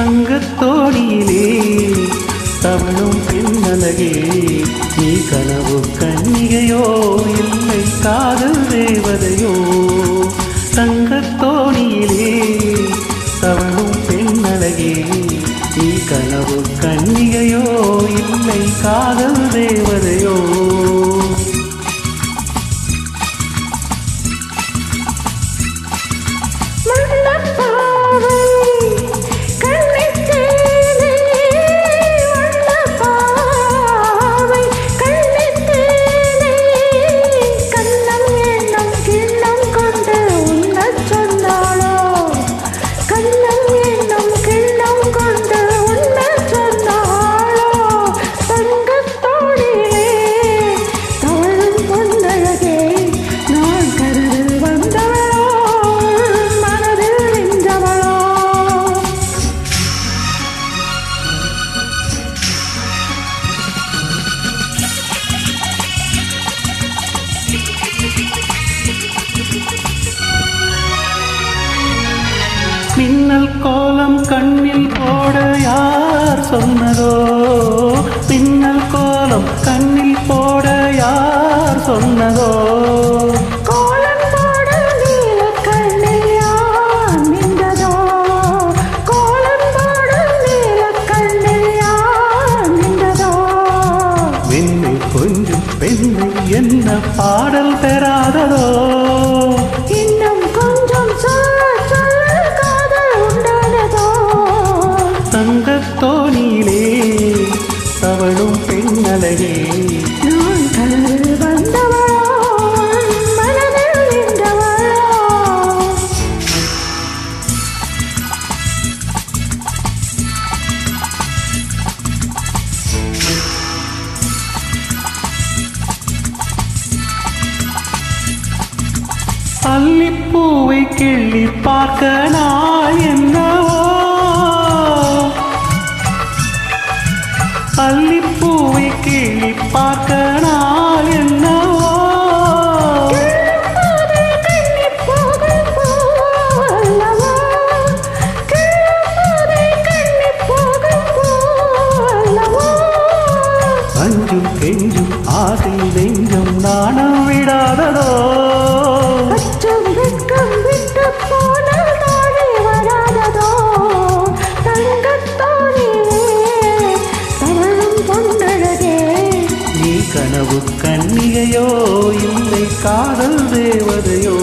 தங்கத்தோணியிலே தவழும் பின்னலகே நீ கனவு கன்னிகையோ இல்லை காதல் தேவதையோ. தங்கத்தோணியிலே தவழும் பெண்ணழகே நீ கனவு கன்னிகையோ இல்லை காதல் தேவதையோ. மின்னல் கோலம் கண்ணில் போட யார் சொன்னதோ? மின்னல் கோலம் கண்ணில் போட யார் சொன்னதோ? கொஞ்சம் பெண்ணை என்ன பாடல் பெறாததோ? பெண்ணழகே நான் நின்றவளோ. அல்லிப்பூவை கிள்ளி பார்க்க அல்லிப்பூவை கிள்ளி பார்க்க நான் கனவு கன்னிகையோ இல்லை காதல் தேவதையோ.